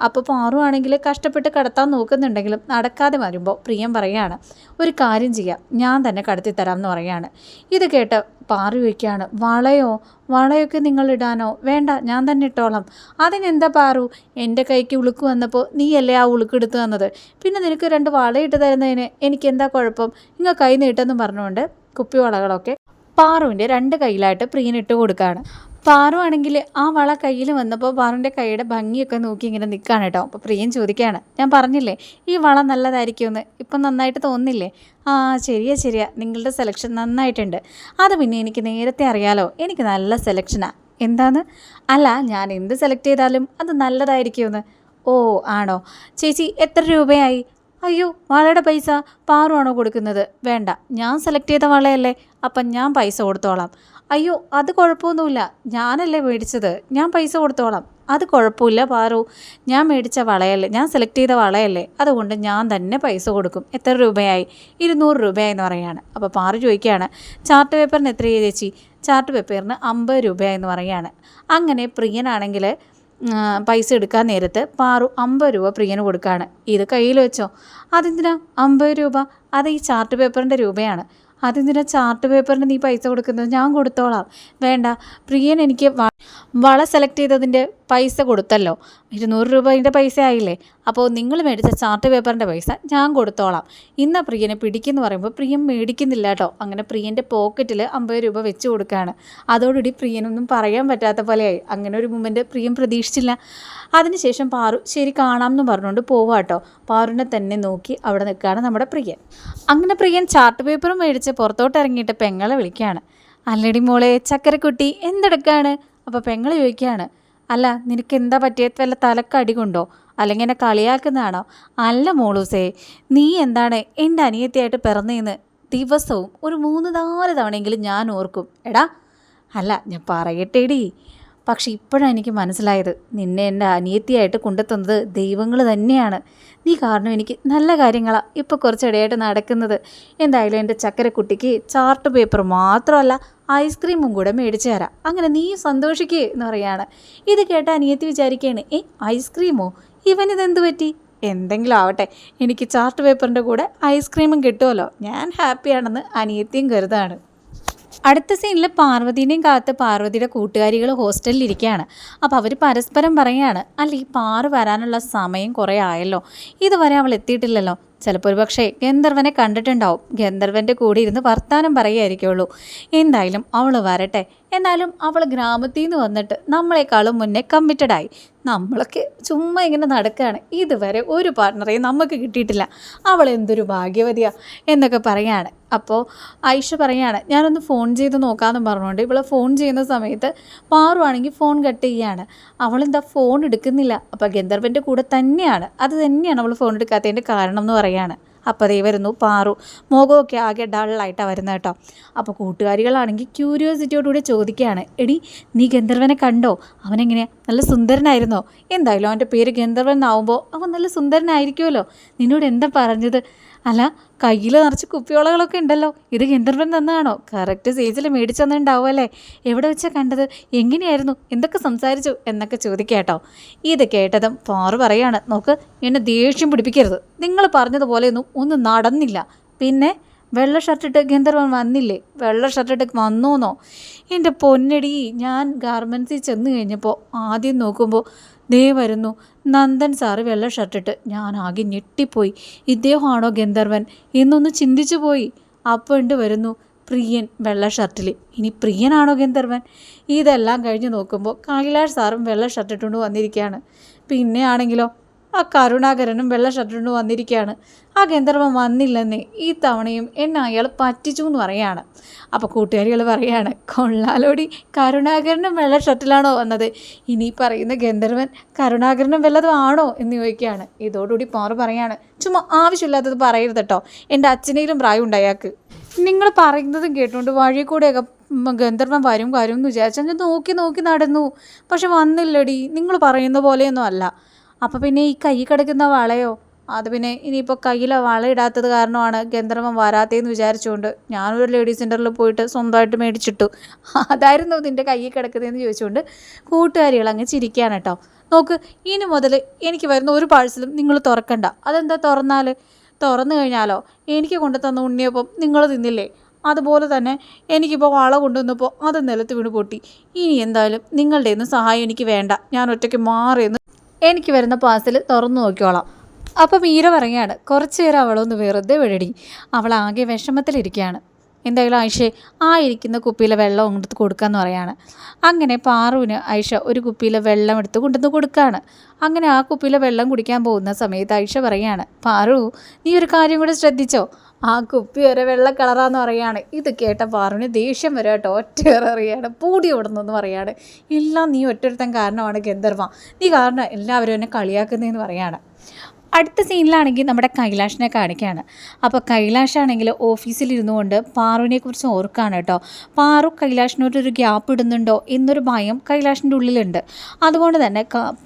അപ്പോൾ പാറുവാണെങ്കിൽ കഷ്ടപ്പെട്ട് കടത്താൻ നോക്കുന്നുണ്ടെങ്കിലും നടക്കാതെ വരുമ്പോൾ പ്രിയം പറയാണ് ഒരു കാര്യം ചെയ്യാം ഞാൻ തന്നെ കടത്തി തരാം എന്ന് പറയാണ്. ഇത് കേട്ട് പാറു വയ്ക്കുകയാണ് വളയോ? വളയൊക്കെ നിങ്ങൾ ഇടാനോ? വേണ്ട ഞാൻ തന്നെ ഇട്ടോളാം. അതിനെന്താ പാറു? എന്റെ കൈക്ക് ഉളുക്ക് വന്നപ്പോൾ നീയല്ലേ ആ ഉളുക്ക് എടുത്തു തന്നത്? പിന്നെ നിനക്ക് രണ്ട് വളയിട്ട് തരുന്നതിന് എനിക്ക് എന്താ കുഴപ്പം? നിങ്ങൾ കൈ നീട്ടെന്ന് പറഞ്ഞുകൊണ്ട് കുപ്പിവളകളൊക്കെ പാറുവിന്റെ രണ്ട് കയ്യിലായിട്ട് പ്രിയനിട്ട് കൊടുക്കുകയാണ് പാറു ആണെങ്കിൽ ആ വള കയ്യിൽ വന്നപ്പോൾ പാറുവിന്റെ കൈയുടെ ഭംഗിയൊക്കെ നോക്കി ഇങ്ങനെ നിൽക്കുകയാണ് കേട്ടോ. അപ്പോൾ പ്രിയൻ ചോദിക്കുകയാണ് ഞാൻ പറഞ്ഞില്ലേ ഈ വള നല്ലതായിരിക്കുമെന്ന്? ഇപ്പം നന്നായിട്ട് തോന്നില്ലേ ആ ശരിയാ ശരിയാ. നിങ്ങളുടെ സെലക്ഷൻ നന്നായിട്ടുണ്ട്. അത് പിന്നെ എനിക്ക് നേരത്തെ അറിയാലോ. എനിക്ക് നല്ല സെലക്ഷനാണ് എന്താണ് അല്ല ഞാൻ എന്ത് സെലക്ട് ചെയ്താലും അത് നല്ലതായിരിക്കുമെന്ന്. ഓ ആണോ? ചേച്ചി എത്ര രൂപയായി? അയ്യോ വളയുടെ പൈസ പാറുവാണോ കൊടുക്കുന്നത്? വേണ്ട ഞാൻ സെലക്ട് ചെയ്ത വളയല്ലേ അപ്പം ഞാൻ പൈസ കൊടുത്തോളാം. അയ്യോ അത് കുഴപ്പമൊന്നുമില്ല ഞാനല്ലേ മേടിച്ചത് ഞാൻ പൈസ കൊടുത്തോളാം. അത് കുഴപ്പമില്ല പാറു ഞാൻ മേടിച്ച വളയല്ലേ ഞാൻ സെലക്ട് ചെയ്ത വളയല്ലേ അതുകൊണ്ട് ഞാൻ തന്നെ പൈസ കൊടുക്കും. എത്ര രൂപയായി? ഇരുന്നൂറ് രൂപയായെന്ന് പറയുകയാണ്. അപ്പോൾ പാറു ചോദിക്കുകയാണ് ചാർട്ട് പേപ്പറിന് എത്ര ചേച്ചി? ചാർട്ട് പേപ്പറിന് അമ്പത് രൂപയെന്ന് പറയുകയാണ്. അങ്ങനെ പ്രിയനാണെങ്കിൽ പൈസ എടുക്കാൻ നേരത്ത് പാറു അമ്പത് രൂപ പ്രിയന് കൊടുക്കുകയാണ് ഇത് കയ്യിൽ വെച്ചോ? അതെന്തിനാ? അമ്പത് രൂപ? അത് ഈ ചാർട്ട് പേപ്പറിന്റെ രൂപയാണ്. അതെന്തിനാ ചാർട്ട് പേപ്പറിന് നീ പൈസ കൊടുക്കുന്നത് ഞാൻ കൊടുത്തോളാം. വേണ്ട പ്രിയൻ എനിക്ക് വള സെലക്ട് ചെയ്തതിന്റെ പൈസ കൊടുത്തല്ലോ. ഇരുന്നൂറ് രൂപേന്റെ പൈസ ആയില്ലേ? അപ്പോൾ നിങ്ങൾ മേടിച്ച ചാർട്ട് പേപ്പറിന്റെ പൈസ ഞാൻ കൊടുത്തോളാം. ഇന്ന് പ്രിയനെ പിടിക്കുന്നു പറയുമ്പോൾ പ്രിയൻ മേടിക്കുന്നില്ല കേട്ടോ. അങ്ങനെ പ്രിയന്റെ പോക്കറ്റിൽ അമ്പത് രൂപ വെച്ച് കൊടുക്കുകയാണ്. അതോടുകൂടി പ്രിയനൊന്നും പറയാൻ പറ്റാത്ത പോലെയായി. അങ്ങനെ ഒരു മൂമെന്റ് പ്രിയം പ്രതീക്ഷിച്ചില്ല. അതിനുശേഷം പാറു ശരി കാണാം എന്ന് പറഞ്ഞുകൊണ്ട് പോവാട്ടോ പാറുവിനെ തന്നെ നോക്കി അവിടെ നിൽക്കുകയാണ് നമ്മുടെ പ്രിയൻ. അങ്ങനെ പ്രിയൻ ചാർട്ട് പേപ്പറും മേടിച്ച് പുറത്തോട്ട് ഇറങ്ങിയിട്ട് പെങ്ങളെ വിളിക്കുകയാണ്. അല്ലടി മോളെ ചക്കരക്കുട്ടി എന്തെടുക്കാണ്? അപ്പോൾ പെങ്ങൾ ചോദിക്കുകയാണ്. അല്ല നിനക്ക് എന്താ പറ്റിയത് വല്ല തലക്കടി കൊണ്ടോ? അല്ലെങ്കിൽ എന്നെ കളിയാക്കുന്നതാണോ? അല്ല മോളൂസേ നീ എന്താണ് എന്റെ അനിയത്തിയായിട്ട് പിറന്നേന്ന് ദിവസവും ഒരു മൂന്ന് നാല് തവണയെങ്കിലും ഞാൻ ഓർക്കും. എടാ അല്ല ഞാൻ പറയട്ടേടി. പക്ഷെ ഇപ്പോഴാണ് എനിക്ക് മനസ്സിലായത് നിന്നെ എന്റെ അനിയത്തിയായിട്ട് കൊണ്ടെത്തുന്നത് ദൈവങ്ങൾ തന്നെയാണ്. നീ കാരണം എനിക്ക് നല്ല കാര്യങ്ങളാണ് ഇപ്പോൾ കുറച്ചിടയായിട്ട് നടക്കുന്നത്. എന്തായാലും എന്റെ ചക്കരക്കുട്ടിക്ക് ചാർട്ട് പേപ്പർ മാത്രമല്ല ഐസ്ക്രീമും കൂടെ മേടിച്ചു തരാം. അങ്ങനെ നീ സന്തോഷിക്കേ എന്ന് പറയാണ് ഇത് കേട്ട അനിയത്തി വിചാരിക്കുകയാണ് ഏ ഐസ്ക്രീമോ? ഇവനിതെന്ത് പറ്റി? എന്തെങ്കിലും ആവട്ടെ എനിക്ക് ചാർട്ട് പേപ്പറിന്റെ കൂടെ ഐസ്ക്രീമും കിട്ടുമല്ലോ. ഞാൻ ഹാപ്പിയാണെന്ന് അനിയത്തിയും കരുതാണ്. അടുത്ത സീനിൽ പാർവതിനെയും കാത്ത് പാർവതിയുടെ കൂട്ടുകാരികൾ ഹോസ്റ്റലിൽ ഇരിക്കുകയാണ്. അപ്പോൾ അവർ പരസ്പരം പറയുകയാണ് അല്ല ഈ പാറ് വരാനുള്ള സമയം കുറേ ആയല്ലോ. ഇതുവരെ അവൾ എത്തിയിട്ടില്ലല്ലോ. ചിലപ്പോൾ ഒരു പക്ഷേ ഗന്ധർവനെ കണ്ടിട്ടുണ്ടാവും. ഗന്ധർവന്റെ കൂടെ ഇരുന്ന് വർത്താനം പറയുമായിരിക്കുള്ളൂ എന്തായാലും അവൾ വരട്ടെ. എന്നാലും അവൾ ഗ്രാമത്തിൽ നിന്ന് വന്നിട്ട് നമ്മളെക്കാളും മുന്നേ കമ്മിറ്റഡ് ആയി. നമ്മളൊക്കെ ചുമ്മാ ഇങ്ങനെ നടക്കുകയാണ് ഇതുവരെ ഒരു പാർട്ട്ണറെയും നമുക്ക് കിട്ടിയിട്ടില്ല. അവൾ എന്തൊരു ഭാഗ്യവതിയാ എന്നൊക്കെ പറയാണ്. അപ്പോൾ ഐഷ പറയാണ് ഞാനൊന്ന് ഫോൺ ചെയ്ത് നോക്കാമെന്ന് പറഞ്ഞുകൊണ്ട് ഇവളെ ഫോൺ ചെയ്യുന്ന സമയത്ത് മാറുവാണെങ്കിൽ ഫോൺ കട്ട് ചെയ്യാണ്. അവളെന്താ ഫോൺ എടുക്കുന്നില്ല. അപ്പോൾ ഗന്ധർവന്റെ കൂടെ തന്നെയാണ്. അത് തന്നെയാണ് അവൾ ഫോൺ എടുക്കാത്തതിന്റെ കാരണം എന്ന് പറയാണ്. അപ്പോൾ അതേ വരുന്നു പാറു. മുഖമൊക്കെ ആകെ ഡള്ളായിട്ടാണ് വരുന്നത് കേട്ടോ. അപ്പോൾ കൂട്ടുകാരികളാണെങ്കിൽ ക്യൂരിയോസിറ്റിയോടുകൂടി ചോദിക്കുകയാണ് എടി നീ ഗന്ധർവനെ കണ്ടോ? അവനെങ്ങനെയാണ് നല്ല സുന്ദരനായിരുന്നോ? എന്തായാലും അവന്റെ പേര് ഗന്ധർവൻ എന്നാവുമ്പോൾ അവൻ നല്ല സുന്ദരനായിരിക്കുമല്ലോ. നിന്നോട് എന്താ പറഞ്ഞത്? അല്ല കയ്യിൽ നിറച്ച് കുപ്പിയോളകളൊക്കെ ഉണ്ടല്ലോ. ഇത് ഗന്ധർവൻ തന്നാണോ കറക്റ്റ് സേജിൽ തന്നിട്ടുണ്ടാവുമല്ലേ എവിടെ വെച്ചാൽ കണ്ടത്? എങ്ങനെയായിരുന്നു? എന്തൊക്കെ സംസാരിച്ചു? എന്നൊക്കെ ചോദിക്കാട്ടോ. ഇത് കേട്ടതും പാറു പറയാണ് നോക്ക് എന്നെ ദേഷ്യം പിടിപ്പിക്കരുത്. നിങ്ങൾ പറഞ്ഞതുപോലെയൊന്നും ഒന്നും നടന്നില്ല. പിന്നെ വെള്ള ഷർട്ടിട്ട് ഗന്ധർവൻ വന്നില്ലേ? വെള്ള ഷർട്ടിട്ട് വന്നോന്നോ? എന്റെ പൊന്നടി ഞാൻ ഗാർമെൻസിൽ ചെന്ന് കഴിഞ്ഞപ്പോൾ ആദ്യം നോക്കുമ്പോൾ ദേ വരുന്നു. നന്ദൻ സാറ് വെള്ള ഷർട്ടിട്ട് ഞാൻ ആകെ ഞെട്ടിപ്പോയി. ഇദ്ദേഹമാണോ ഗന്ധർവൻ? എന്നൊന്ന് ചിന്തിച്ചു പോയി. അപ്പോൾ ഉണ്ട് വരുന്നു? പ്രിയൻ വെള്ള ഷർട്ടിൽ ഇനി പ്രിയനാണോ ഗന്ധർവൻ? ഇതെല്ലാം കഴിഞ്ഞ് നോക്കുമ്പോൾ കൈലാഷ് സാറും വെള്ള ഷർട്ടിട്ടുകൊണ്ട് വന്നിരിക്കുകയാണ്. പിന്നെ ആണെങ്കിലോ ആ കരുണാകരനും വെള്ള ഷർട്ടിട്ടുകൊണ്ട് വന്നിരിക്കുകയാണ് ആ ഗന്ധർവൻ വന്നില്ലെന്നേ ഈ തവണയും എന്നെ അയാൾ പറ്റിച്ചു എന്ന് പറയാണ്. അപ്പോൾ കൂട്ടുകാരികൾ പറയാണ് കൊള്ളാലോടി കരുണാകരനും വെള്ള ഷർട്ടിലാണോ വന്നത്? ഇനി പറയുന്ന ഗന്ധർവൻ കരുണാകരനും വെള്ളതും ആണോ? എന്ന് ചോദിക്കുകയാണ്. ഇതോടുകൂടി പാറ പറയാണ് ചുമ്മാ ആവശ്യമില്ലാത്തത് പറയരുത് കേട്ടോ എന്റെ അച്ഛനേലും പ്രായം അയാൾക്ക്. നിങ്ങൾ പറയുന്നതും കേട്ടുകൊണ്ട് വഴി കൂടെയൊക്കെ ഗന്ധർവൻ വരും വരും എന്ന് വിചാരിച്ചാൽ ഞാൻ നോക്കി നോക്കി നടന്നു. പക്ഷെ വന്നില്ലടി നിങ്ങൾ പറയുന്ന പോലെയൊന്നും അല്ല. അപ്പോൾ പിന്നെ ഈ കൈ കിടക്കുന്ന വളയോ? അത് പിന്നെ ഇനിയിപ്പോൾ കയ്യിൽ വള ഇടാത്തത് കാരണമാണ് ഗന്ധർവം വരാത്തതെന്ന് വിചാരിച്ചുകൊണ്ട് ഞാനൊരു ലേഡീസ് സെന്ററിൽ പോയിട്ട് സ്വന്തമായിട്ട് മേടിച്ചിട്ടു. അതായിരുന്നു നിന്റെ കയ്യിൽ കിടക്കുന്നതെന്ന് ചോദിച്ചുകൊണ്ട് കൂട്ടുകാരികൾ അങ്ങ് ചിരിക്കുകയാണ് കേട്ടോ. നോക്ക് ഇനി മുതൽ എനിക്ക് വരുന്ന ഒരു പാഴ്സലും നിങ്ങൾ തുറക്കണ്ട. അതെന്താ തുറന്നാൽ തുറന്നു കഴിഞ്ഞാലോ? എനിക്ക് കൊണ്ടു തന്ന ഉണ്ണിയപ്പം നിങ്ങൾ തിന്നില്ലേ? അതുപോലെ തന്നെ എനിക്കിപ്പോൾ വള കൊണ്ടുവന്നപ്പോൾ അത് നിലത്ത് വീണ് പൊട്ടി. ഇനി എന്തായാലും നിങ്ങളുടെ ഒന്നും സഹായം എനിക്ക് വേണ്ട. ഞാൻ ഒറ്റയ്ക്ക് മാറിയെന്ന് എനിക്ക് വരുന്ന പാഴ്സൽ തുറന്നു നോക്കിക്കോളാം. അപ്പം മീര പറയാണ് കുറച്ച് നേരം അവളൊന്ന് വെറുതെ വിടടി. അവൾ ആകെ വിഷമത്തിലിരിക്കുകയാണ്. എന്തായാലും ആയിഷെ ആ ഇരിക്കുന്ന കുപ്പിയിലെ വെള്ളം അങ്ങോട്ട് കൊടുക്കാമെന്ന് പറയാണ്. അങ്ങനെ പാറുവിന് ആയിഷ ഒരു കുപ്പിയിലെ വെള്ളം എടുത്ത് കൊണ്ടുവന്ന് കൊടുക്കുകയാണ് അങ്ങനെ ആ കുപ്പിയിലെ വെള്ളം കുടിക്കാൻ പോകുന്ന സമയത്ത് ആയിഷ പറയാണ് പാറു നീ ഒരു കാര്യം കൂടെ ശ്രദ്ധിച്ചോ? ആ കുപ്പി വരെ വെള്ള കളറാന്ന് പറയാണ്. ഇത് കേട്ട പാറുവിന് ദേഷ്യം വരെ കേട്ടോ. ഒറ്റ അറിയാണ് പൂടി ഓടുന്നെന്ന് പറയാണ്. എല്ലാം നീ ഒറ്റൊരുത്തൻ കാരണമാണ് ഗന്ധർവ. നീ കാരണം എല്ലാവരും എന്നെ കളിയാക്കുന്നതെന്ന് പറയാണ്. അടുത്ത സീനിലാണെങ്കിൽ നമ്മുടെ കൈലാഷിനെ കാണിക്കുകയാണ്. അപ്പോൾ കൈലാഷാണെങ്കിൽ ഓഫീസിലിരുന്നു കൊണ്ട് പാറുവിനെ കുറിച്ച് ഓർക്കാണ് കേട്ടോ. പാറു കൈലാഷിനോടൊരു ഗ്യാപ്പ് ഇടുന്നുണ്ടോ എന്നൊരു ഭയം കൈലാഷിന്റെ ഉള്ളിലുണ്ട്. അതുകൊണ്ട് തന്നെ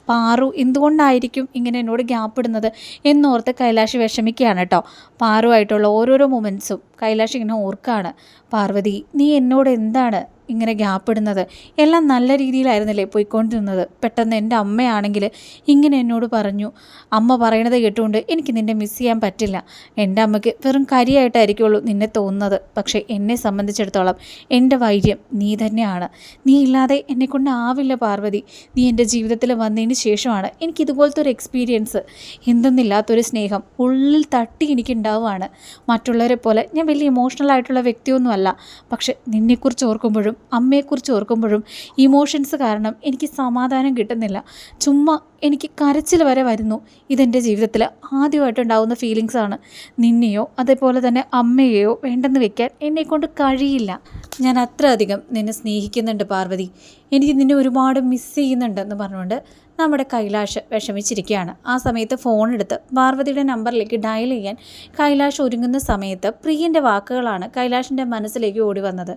പാറു എന്തുകൊണ്ടായിരിക്കും ഇങ്ങനെ എന്നോട് ഗ്യാപ്പ് ഇടുന്നത് എന്നോർത്ത് കൈലാഷ് വിഷമിക്കുകയാണ് കേട്ടോ. പാറുവായിട്ടുള്ള ഓരോരോ മൊമെന്റ്സും കൈലാഷ് ഇങ്ങനെ ഓർക്കുകയാണ്. പാർവതി നീ എന്നോട് എന്താണ് ഇങ്ങനെ ഗ്യാപ്പ് ഇടുന്നത്. എല്ലാം നല്ല രീതിയിലായിരുന്നില്ലേ പോയിക്കൊണ്ടിരുന്നത്. പെട്ടെന്ന് എന്റെ അമ്മയാണെങ്കിൽ ഇങ്ങനെ എന്നോട് പറഞ്ഞു. അമ്മ പറയണത് കേട്ടുകൊണ്ട് എനിക്ക് നിന്നെ മിസ് ചെയ്യാൻ പറ്റില്ല. എന്റെ അമ്മയ്ക്ക് വെറും കരിയായിട്ടായിരിക്കുള്ളൂ നിന്നെ തോന്നുന്നത്. പക്ഷേ എന്നെ സംബന്ധിച്ചിടത്തോളം എന്റെ വൈര്യം നീ തന്നെയാണ്. നീ ഇല്ലാതെ എന്നെക്കൊണ്ട് ആവില്ല പാർവതി. നീ എന്റെ ജീവിതത്തിൽ വന്നതിന് ശേഷമാണ് എനിക്ക് ഇതുപോലത്തെ ഒരു എക്സ്പീരിയൻസ് എന്തെന്നില്ലാത്തൊരു സ്നേഹം ഉള്ളിൽ തട്ടി എനിക്കുണ്ടാവുകയാണ്. മറ്റുള്ളവരെ പോലെ ഞാൻ വലിയ ഇമോഷണൽ ആയിട്ടുള്ള വ്യക്തിയൊന്നുമല്ല. പക്ഷെ നിന്നെക്കുറിച്ച് ഓർക്കുമ്പോഴും അമ്മയെക്കുറിച്ച് ഓർക്കുമ്പോഴും ഇമോഷൻസ് കാരണം എനിക്ക് സമാധാനം കിട്ടുന്നില്ല. ചുമ്മാ എനിക്ക് കരച്ചിൽ വരെ വരുന്നു. ഇതെന്റെ ജീവിതത്തിൽ ആദ്യമായിട്ടുണ്ടാകുന്ന ഫീലിങ്സാണ് നിന്നെയോ അതേപോലെ തന്നെ അമ്മയെയോ വേണ്ടെന്ന് വെക്കാൻ എന്നെക്കൊണ്ട് കഴിയില്ല. ഞാൻ അത്ര അധികം നിന്നെ സ്നേഹിക്കുന്നുണ്ട് പാർവതി. എനിക്ക് നിന്നെ ഒരുപാട് മിസ് ചെയ്യുന്നുണ്ടെന്ന് പറഞ്ഞുകൊണ്ട് നമ്മുടെ കൈലാഷ് വിഷമിച്ചിരിക്കുകയാണ്. ആ സമയത്ത് ഫോൺ എടുത്ത് പാർവതിയുടെ നമ്പറിലേക്ക് ഡയൽ ചെയ്യാൻ കൈലാഷ് ഒരുങ്ങുന്ന സമയത്ത് പ്രിയന്റെ വാക്കുകളാണ് കൈലാഷിന്റെ മനസ്സിലേക്ക് ഓടി വന്നത്.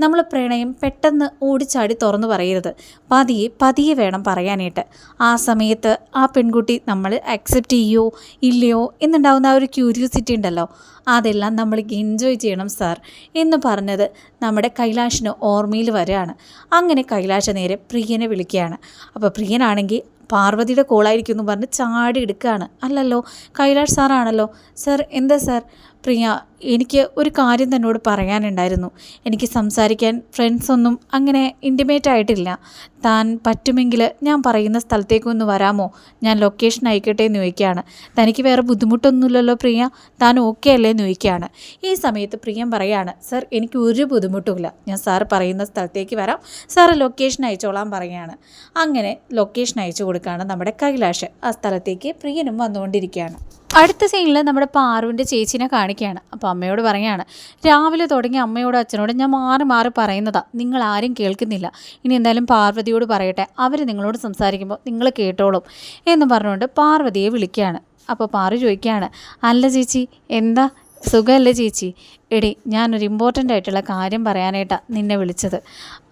നമ്മൾ പ്രണയം പെട്ടെന്ന് ഓടിച്ചാടി തുറന്നു പറയരുത്. പതിയെ പതിയെ വേണം പറയാനായിട്ട്. ആ സമയത്ത് ആ പെൺകുട്ടി നമ്മൾ അക്സെപ്റ്റ് ചെയ്യോ ഇല്ലയോ എന്നുണ്ടാവുന്ന ആ ഒരു ക്യൂരിയോസിറ്റി ഉണ്ടല്ലോ. അതെല്ലാം നമ്മൾ എൻജോയ് ചെയ്യണം സാർ എന്ന് പറഞ്ഞത് നമ്മുടെ കൈലാഷിന് ഓർമ്മയിൽ വരികയാണ്. അങ്ങനെ കൈലാഷ നേരെ പ്രിയനെ വിളിക്കുകയാണ്. അപ്പോൾ പ്രിയനാണെങ്കിൽ പാർവതിയുടെ കോളായിരിക്കും എന്ന് പറഞ്ഞ് ചാടി എടുക്കുകയാണ്. അല്ലല്ലോ കൈലാഷ് സാറാണല്ലോ സാർ എന്താ സാർ പ്രിയ എനിക്ക് ഒരു കാര്യം തന്നോട് പറയാനുണ്ടായിരുന്നു. എനിക്ക് സംസാരിക്കാൻ ഫ്രണ്ട്സൊന്നും അങ്ങനെ ഇന്റിമേറ്റ് ആയിട്ടില്ല. താൻ പറ്റുമെങ്കിൽ ഞാൻ പറയുന്ന സ്ഥലത്തേക്കൊന്ന് വരാമോ? ഞാൻ ലൊക്കേഷൻ അയക്കട്ടെ എന്ന് ചോദിക്കുകയാണ്. തനിക്ക് വേറെ ബുദ്ധിമുട്ടൊന്നുമില്ലല്ലോ പ്രിയ? താൻ ഓക്കെ അല്ലേ എന്ന് ചോദിക്കുകയാണ്. ഈ സമയത്ത് പ്രിയം പറയാണ് സർ എനിക്ക് ഒരു ബുദ്ധിമുട്ടുമില്ല. ഞാൻ സാർ പറയുന്ന സ്ഥലത്തേക്ക് വരാം. സാറ് ലൊക്കേഷൻ അയച്ചോളാൻ പറയുകയാണ് അങ്ങനെ ലൊക്കേഷൻ അയച്ചു കൊടുക്കുകയാണ് നമ്മുടെ കൈലാഷ്. ആ സ്ഥലത്തേക്ക് പ്രിയനും വന്നുകൊണ്ടിരിക്കുകയാണ്. അടുത്ത സീനിൽ നമ്മുടെ പാറുവിന്റെ ചേച്ചിനെ കാണിക്കുകയാണ്. അപ്പോൾ അമ്മയോട് പറയുകയാണ് രാവിലെ തുടങ്ങി അമ്മയോടും അച്ഛനോടും ഞാൻ മാറി മാറി പറയുന്നതാ. നിങ്ങൾ ആരും കേൾക്കുന്നില്ല. ഇനി എന്തായാലും പാർവതിയോട് പറയട്ടെ. അവർ നിങ്ങളോട് സംസാരിക്കുമ്പോൾ നിങ്ങൾ കേട്ടോളും. എന്ന് പറഞ്ഞുകൊണ്ട് പാർവതിയെ വിളിക്കുകയാണ്. അപ്പോൾ പാറു ചോദിക്കുകയാണ് അല്ല ചേച്ചി എന്താ? സുഖമല്ലേ ചേച്ചി? എടി ഞാനൊരു ഇമ്പോർട്ടന്റ് ആയിട്ടുള്ള കാര്യം പറയാനായിട്ടാണ് നിന്നെ വിളിച്ചത്.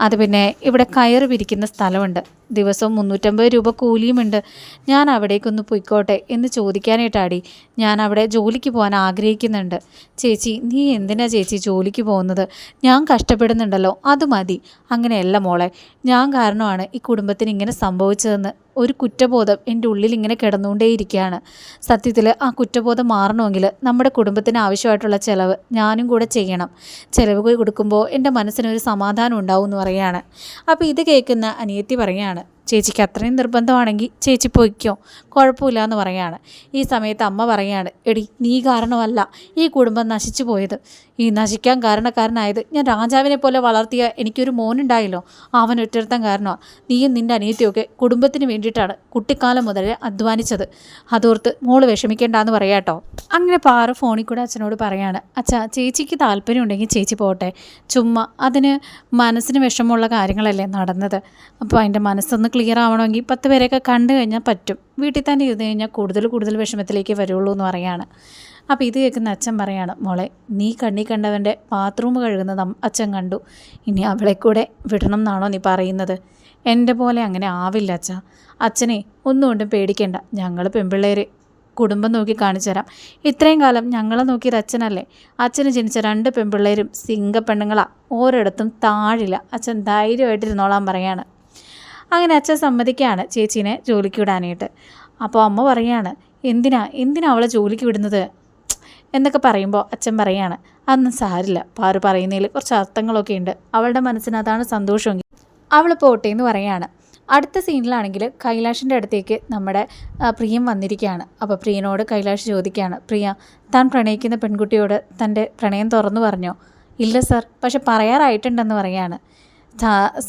അത് പിന്നെ ഇവിടെ കയറ് പിരിക്കുന്ന സ്ഥലമുണ്ട്. ദിവസവും മുന്നൂറ്റമ്പത് രൂപ കൂലിയുമുണ്ട്. ഞാൻ അവിടേക്കൊന്ന് പൊയ്ക്കോട്ടെ എന്ന് ചോദിക്കാനായിട്ടാടി ഞാൻ അവിടെ ജോലിക്ക് പോകാൻ ആഗ്രഹിക്കുന്നുണ്ട്. ചേച്ചി നീ എന്തിനാ ചേച്ചി ജോലിക്ക് പോകുന്നത്? ഞാൻ കഷ്ടപ്പെടുന്നുണ്ടല്ലോ അത് മതി. അങ്ങനെയല്ല മോളെ ഞാൻ കാരണമാണ് ഈ കുടുംബത്തിന് ഇങ്ങനെ സംഭവിച്ചതെന്ന്. ഒരു കുറ്റബോധം എന്റെ ഉള്ളിൽ ഇങ്ങനെ കിടന്നുകൊണ്ടേയിരിക്കുകയാണ്. സത്യത്തിൽ ആ കുറ്റബോധം മാറണമെങ്കിൽ നമ്മുടെ കുടുംബത്തിന് ആവശ്യമായിട്ടുള്ള ചിലവ് ഞാനും കൂടെ ചെയ്യണം. ചിലവ് കൊടുക്കുമ്പോൾ എന്റെ മനസ്സിനൊരു സമാധാനം ഉണ്ടാവും എന്ന് പറയുകയാണ്. അപ്പോൾ ഇത് കേൾക്കുന്ന അനിയത്തി പറയുകയാണ് ചേച്ചിക്ക് അത്രയും നിർബന്ധമാണെങ്കിൽ ചേച്ചി പൊയ്ക്കോ കുഴപ്പമില്ല എന്ന് പറയാണ് ഈ സമയത്ത് അമ്മ പറയാണ് എടി നീ കാരണമല്ല ഈ കുടുംബം നശിച്ചു പോയത്. ഈ നശിക്കാൻ കാരണക്കാരനായത്. ഞാൻ രാജാവിനെ പോലെ വളർത്തിയ എനിക്കൊരു മോനുണ്ടായല്ലോ. അവൻ ഒറ്റരുത്തം കാരണമാണ് നീയും നിന്റെ അനിയത്തിയൊക്കെ കുടുംബത്തിന് വേണ്ടിയിട്ടാണ് കുട്ടിക്കാലം മുതലേ അധ്വാനിച്ചത്. അതോർത്ത് മോൾ വിഷമിക്കേണ്ടെന്ന് പറയാട്ടോ. അങ്ങനെ പാറ ഫോണിൽ കൂടെ അച്ഛനോട് പറയാണ് അച്ഛാ ചേച്ചിക്ക് താല്പര്യം ഉണ്ടെങ്കിൽ ചേച്ചി പോട്ടെ. ചുമ്മാ അതിന് മനസ്സിന് വിഷമമുള്ള കാര്യങ്ങളല്ലേ നടന്നത്. അപ്പോൾ അതിന്റെ മനസ്സൊന്ന് ക്ലിയർ ആവണമെങ്കിൽ പത്ത് പേരെയൊക്കെ കണ്ടു കഴിഞ്ഞാൽ പറ്റും. വീട്ടിൽ തന്നെ ഇരുന്ന് കഴിഞ്ഞാൽ കൂടുതൽ കൂടുതൽ വിഷമത്തിലേക്ക് വരുള്ളൂ എന്ന് പറയാണ്. അപ്പോൾ ഇത് കേൾക്കുന്ന അച്ഛൻ പറയാണ് മോളെ നീ കണ്ണി കണ്ടവന്റെ ബാത്റൂം കഴുകുന്നത് അച്ഛൻ കണ്ടു. ഇനി അവളെ കൂടെ വിടണം എന്നാണോ നീ പറയുന്നത്? എന്റെ പോലെ അങ്ങനെ ആവില്ല അച്ഛ. അച്ഛനെ ഒന്നുകൊണ്ടും പേടിക്കേണ്ട. ഞങ്ങൾ പെൺപിള്ളേർ കുടുംബം നോക്കി കാണിച്ചു തരാം. ഇത്രയും കാലം ഞങ്ങളെ നോക്കിയത് അച്ഛനല്ലേ? അച്ഛന് ജനിച്ച രണ്ട് പെൺപിള്ളേരും സിംഗ പെണ്ണുങ്ങളാ. ഓരിടത്തും താഴില്ല. അച്ഛൻ ധൈര്യമായിട്ടിരുന്നോളാൻ പറയാണ്. അങ്ങനെ അച്ഛൻ സമ്മതിക്കുകയാണ് ചേച്ചീനെ ജോലിക്ക് വിടാനായിട്ട്. അപ്പോൾ അമ്മ പറയാണ് എന്തിനാ? എന്തിനാ അവളെ ജോലിക്ക് വിടുന്നത്? എന്നൊക്കെ പറയുമ്പോൾ അച്ഛൻ പറയാണ് അതൊന്നും സാരില്ല. പാറു പറയുന്നതിൽ കുറച്ച് അർത്ഥങ്ങളൊക്കെ ഉണ്ട്. അവളുടെ മനസ്സിന് അതാണ് സന്തോഷമെങ്കിൽ. അവൾ പോട്ടെ എന്ന് പറയാണ്. അടുത്ത സീനിലാണെങ്കിൽ കൈലാഷിന്റെ അടുത്തേക്ക് നമ്മുടെ പ്രിയം വന്നിരിക്കുകയാണ് അപ്പോൾ പ്രിയനോട് കൈലാഷ് ചോദിക്കുകയാണ് പ്രിയ താൻ പ്രണയിക്കുന്ന പെൺകുട്ടിയോട് തന്റെ പ്രണയം തുറന്നു പറഞ്ഞോ? ഇല്ല സാർ. പക്ഷെ പറയാറായിട്ടുണ്ടെന്ന് പറയാണ്.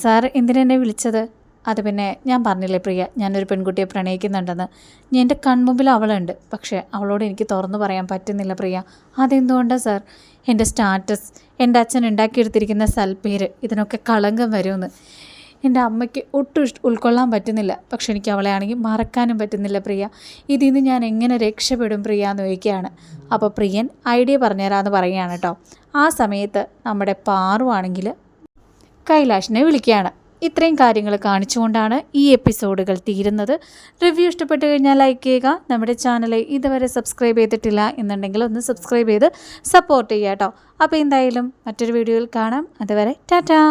സാർ എന്തിനെന്നെ വിളിച്ചത്? അത് പിന്നെ ഞാൻ പറഞ്ഞില്ലേ പ്രിയ ഞാനൊരു പെൺകുട്ടിയെ പ്രണയിക്കുന്നുണ്ടെന്ന്. എന്റെ കൺമുമ്പിൽ അവളുണ്ട്. പക്ഷേ അവളോട് എനിക്ക് തുറന്നു പറയാൻ പറ്റുന്നില്ല പ്രിയ. അതെന്തുകൊണ്ടാണ് സാർ? എന്റെ സ്റ്റാറ്റസ് എന്റെ അച്ഛൻ ഉണ്ടാക്കിയെടുത്തിരിക്കുന്ന സൽപ്പേര് ഇതിനൊക്കെ കളങ്കം വരുമെന്ന്. എന്റെ അമ്മയ്ക്ക് ഒട്ടും ഇഷ്ട ഉൾക്കൊള്ളാൻ പറ്റുന്നില്ല. പക്ഷെ എനിക്ക് അവളെ ആണെങ്കിൽ മറക്കാനും പറ്റുന്നില്ല പ്രിയ. ഇതിൽ നിന്ന് ഞാൻ എങ്ങനെ രക്ഷപ്പെടും പ്രിയ എന്ന് ചോദിക്കുകയാണ്. അപ്പോൾ പ്രിയൻ ഐഡിയ പറഞ്ഞുതരാമെന്ന് പറയുകയാണ് കേട്ടോ. ആ സമയത്ത് നമ്മുടെ പാറുവാണെങ്കിൽ കൈലാഷിനെ വിളിക്കുകയാണ്. ഇത്രയും കാര്യങ്ങൾ കാണിച്ചുകൊണ്ടാണ് ഈ എപ്പിസോഡുകൾ തീരുന്നത്. റിവ്യൂ ഇഷ്ടപ്പെട്ടു കഴിഞ്ഞാൽ ലൈക്ക് ചെയ്യുക. നമ്മുടെ ചാനൽ ഇതുവരെ സബ്സ്ക്രൈബ് ചെയ്തിട്ടില്ല എന്നുണ്ടെങ്കിൽ ഒന്ന് സബ്സ്ക്രൈബ് ചെയ്ത് സപ്പോർട്ട് ചെയ്യുക കേട്ടോ. അപ്പോൾ എന്തായാലും മറ്റൊരു വീഡിയോയിൽ കാണാം. അതുവരെ ടാറ്റാ.